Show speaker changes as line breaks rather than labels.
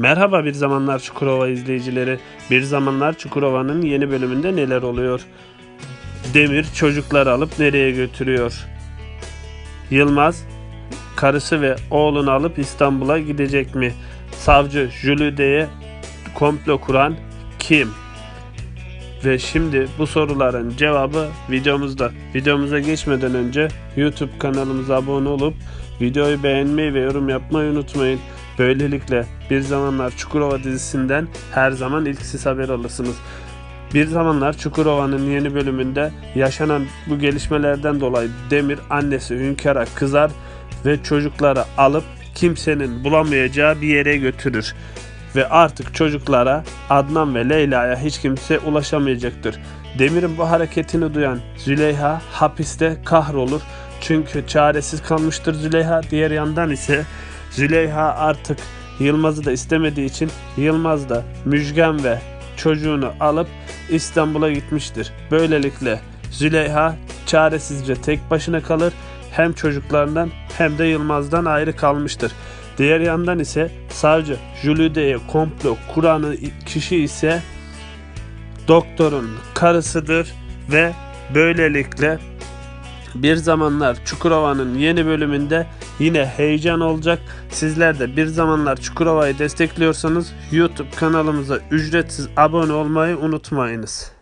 Merhaba Bir Zamanlar Çukurova izleyicileri. Bir Zamanlar Çukurova'nın yeni bölümünde neler oluyor? Demir çocukları alıp nereye götürüyor? Yılmaz karısı ve oğlunu alıp İstanbul'a gidecek mi? Savcı Jülide'ye komplo kuran kim? Ve şimdi bu soruların cevabı videomuzda. Videomuza geçmeden önce YouTube kanalımıza abone olup videoyu beğenmeyi ve yorum yapmayı unutmayın. Böylelikle Bir Zamanlar Çukurova dizisinden her zaman ilk siz haber alırsınız. Bir Zamanlar Çukurova'nın yeni bölümünde yaşanan bu gelişmelerden dolayı Demir annesi Hünkar'a kızar ve çocukları alıp kimsenin bulamayacağı bir yere götürür. Ve artık çocuklara Adnan ve Leyla'ya hiç kimse ulaşamayacaktır. Demir'in bu hareketini duyan Züleyha hapiste kahrolur. Çünkü çaresiz kalmıştır Züleyha. Diğer yandan ise Züleyha artık Yılmaz'ı da istemediği için Yılmaz da Müjgan ve çocuğunu alıp İstanbul'a gitmiştir. Böylelikle Züleyha çaresizce tek başına kalır. Hem çocuklarından hem de Yılmaz'dan ayrı kalmıştır. Diğer yandan ise savcı Jülide'ye komplo kuranı kişi ise doktorun karısıdır ve böylelikle bir zamanlar Çukurova'nın yeni bölümünde yine heyecan olacak. Sizler de bir zamanlar Çukurova'yı destekliyorsanız YouTube kanalımıza ücretsiz abone olmayı unutmayınız.